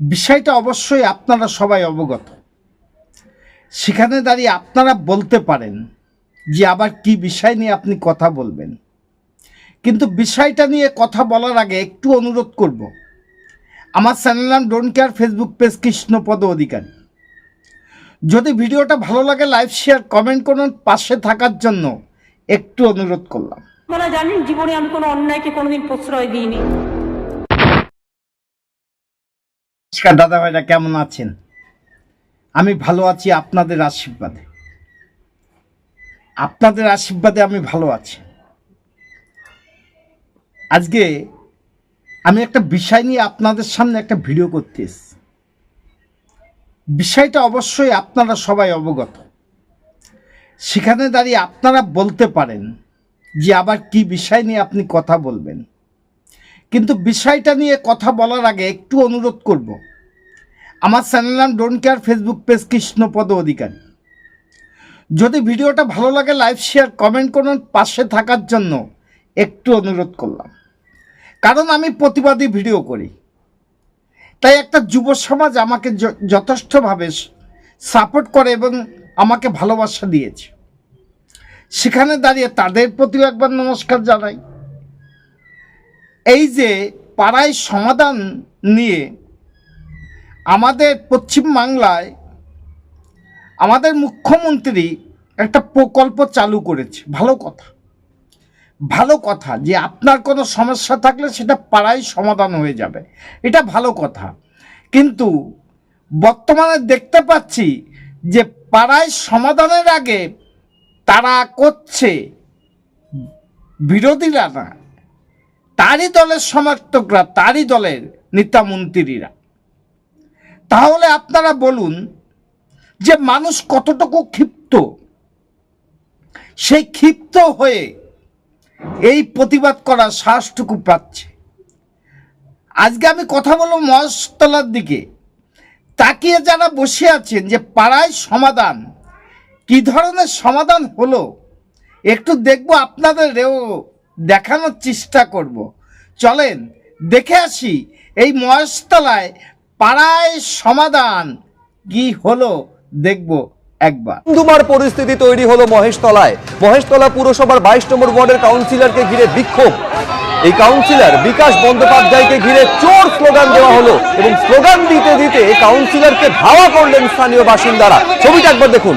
বিষয়টা অবশ্যই আপনারা সবাই অবগত। সেখানে দাঁড়িয়ে আপনারা বলতে পারেন যে আবার কি বিষয় নিয়ে আপনি কথা বলবেন। কিন্তু বিষয়টা নিয়ে কথা বলার আগে একটু অনুরোধ করব। আমার চ্যানেল নাম don't care facebook page Krishnapada Adhikari. যদি ভিডিওটা ভালো লাগে লাইক শেয়ার কমেন্ট করুন। পাশে থাকার জন্য একটু অনুরোধ করলাম। আপনারা জানেন জীবনে আমি কোনো অন্যায়কে কোনোদিন প্রশ্রয় দিইনি। নমস্কার দাদা ভাইরা কেমন আছেন? আমি ভালো আছি, আপনাদের আশীর্বাদে। আপনাদের আশীর্বাদে আমি ভালো আছি। আজকে আমি একটা বিষয় নিয়ে আপনাদের সামনে একটা ভিডিও করতে এসেছি। বিষয়টা অবশ্যই আপনারা সবাই অবগত। সেখানে দাঁড়িয়ে আপনারা বলতে পারেন যে আবার কি বিষয় নিয়ে আপনি কথা বলবেন। কিন্তু বিষয়টা নিয়ে কথা বলার আগে একটু অনুরোধ করব। আমার চ্যানেল নাম don't care facebook page Krishnapada Adhikari. যদি ভিডিওটা ভালো লাগে লাইভ শেয়ার কমেন্ট করুন। পাশে থাকার জন্য একটু অনুরোধ করলাম। কারণ আমি প্রতিবাদী ভিডিও করি। তাই একটা যুব সমাজ আমাকে যথেষ্টভাবে সাপোর্ট করে এবং আমাকে ভালোবাসা দিয়েছে। সেখানে দাঁড়িয়ে তাদের প্রতিও একবার নমস্কার জানাই। এই যে পাড়ায় সমাধান নিয়ে আমাদের পশ্চিম বাংলায় আমাদের মুখ্যমন্ত্রী একটা প্রকল্প চালু করেছে। ভালো কথা। ভালো কথা যে আপনার কোনো সমস্যা থাকলে সেটা পাড়ায় সমাধান হয়ে যাবে। এটা ভালো কথা। কিন্তু বর্তমানে দেখতে পাচ্ছি যে পাড়ায় সমাধানের আগে তারা করছে বিরোধীরা না, তারই দলের সমর্থকরা, তারই দলের নেতা মন্ত্রীরা তাহলে আপনারা বলুন যে মানুষ কতটুকু ক্ষিপ্ত? সেই ক্ষিপ্ত হয়ে এই প্রতিবাদ করার সাহসটুকু পাচ্ছে। আজকে আমি কথা বলব মহেশতলার দিকে। তাকিয়ে যারা বসে আছেন যে পাড়ায় সমাধান, কি ধরনের সমাধান হলো, একটু দেখব আপনাদেরও দেখানোর চেষ্টা করব। চলেন, দেখে আসি এই মহেশতলায় পাড়ায় সমাধান কি হলো দেখব একবার। ধুমার পরিস্থিতি তৈরি হলো মহেশতলায়। মহেশতলা পুরসভার বাইশ নম্বর ওয়ার্ডের কাউন্সিলরকে ঘিরে বিক্ষোভ। এই কাউন্সিলর বিকাশ বন্দ্যোপাধ্যায়কে ঘিরে চোর স্লোগান দেওয়া হলো এবং স্লোগান দিতে দিতে কাউন্সিলরকে ধাওয়া করলেন স্থানীয় বাসিন্দারা। ছবিটা একবার দেখুন।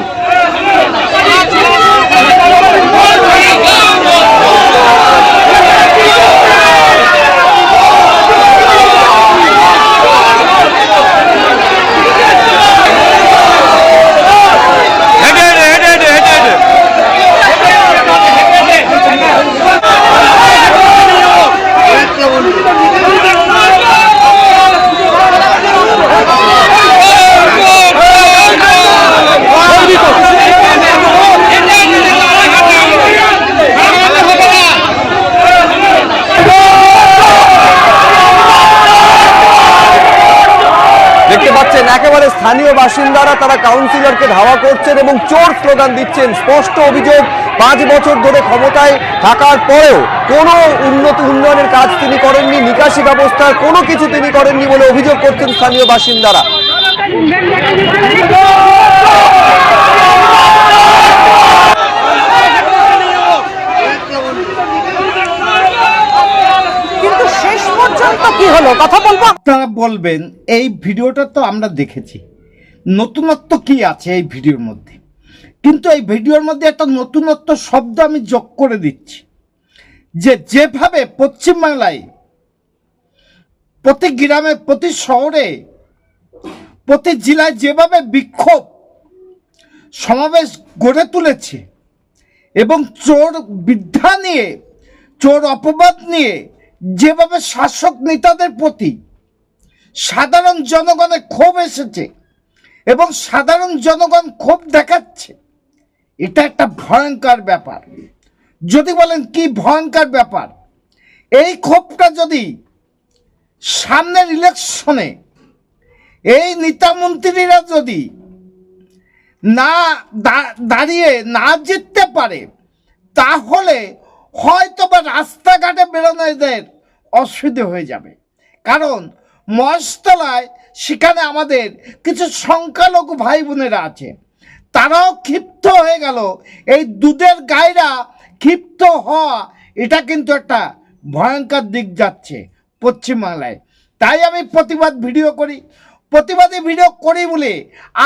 স্থানীয় বাসিন্দারা তারা কাউন্সিলরকে ধাওয়া করছেন এবং চোর স্লোগান দিচ্ছেন। স্পষ্ট অভিযোগ পাঁচ বছর ধরে ক্ষমতায় থাকার পরেও কোনো উন্নত উন্নয়নের কাজ তিনি করেননি নিকাশি ব্যবস্থার কোনো কিছু তিনি করেননি বলে অভিযোগ করছেন স্থানীয় বাসিন্দারা। কিন্তু শেষ পর্যন্ত কি হলো? কথা বলব? আপনারা বলবেন এই ভিডিওটা তো আমরা দেখেছি। নতুনত্ব কি আছে এই ভিডিওর মধ্যে? কিন্তু এই ভিডিওর মধ্যে একটা নতুনত্ব শব্দ আমি যোগ করে দিচ্ছি। যে যেভাবে পশ্চিমবাংলায় প্রতি গ্রামে, প্রতি শহরে, প্রতি জেলায় যেভাবে বিক্ষোভ, সমাবেশ গড়ে তুলেছে এবং চোর বিদ্যা নিয়ে, চোর অপবাদ নিয়ে, যেভাবে শাসক নেতাদের প্রতি সাধারণ জনগণের ক্ষোভ এসেছে এবং সাধারণ জনগণ ক্ষোভ দেখাচ্ছে। এটা একটা ভয়ঙ্কর ব্যাপার। যদি বলেন কি ভয়ঙ্কর ব্যাপার, এই ক্ষোভটা যদি সামনের ইলেকশনে এই নেতা মন্ত্রীরা যদি না দাঁড়িয়ে না জিততে পারে, তাহলে হয়তো বা রাস্তাঘাটে বেরোনো এদের অসুবিধে হয়ে যাবে। কারণ মহেশতলায় সেখানে আমাদের কিছু সংখ্যালঘু ভাই বোনেরা আছে। তারাও ক্ষিপ্ত হয়ে গেল। এই দুধের গায়েরা ক্ষিপ্ত হওয়া, এটা কিন্তু একটা ভয়ঙ্কর দিক যাচ্ছে পশ্চিমবাংলায়। তাই আমি প্রতিবাদ ভিডিও করি। প্রতিবাদী ভিডিও করি বলে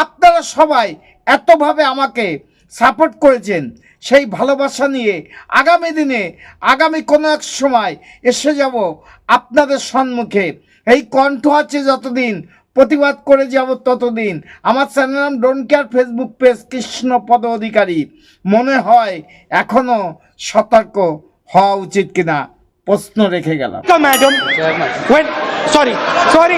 আপনারা সবাই এতভাবে আমাকে সাপোর্ট করেছেন, সেই ভালোবাসা নিয়ে আগামী দিনে, আগামী কোনো এক সময় এসে যাব আপনাদের সম্মুখে। এই কণ্ঠ আছে যতদিন প্রতিবাদ করে যাব ততদিন। আমার চ্যানেল নাম don't care facebook page Krishnapada Adhikari. মনে হয় এখনও সতর্ক হওয়া উচিত কিনা প্রশ্ন রেখে গেলাম। Madam sorry sorry.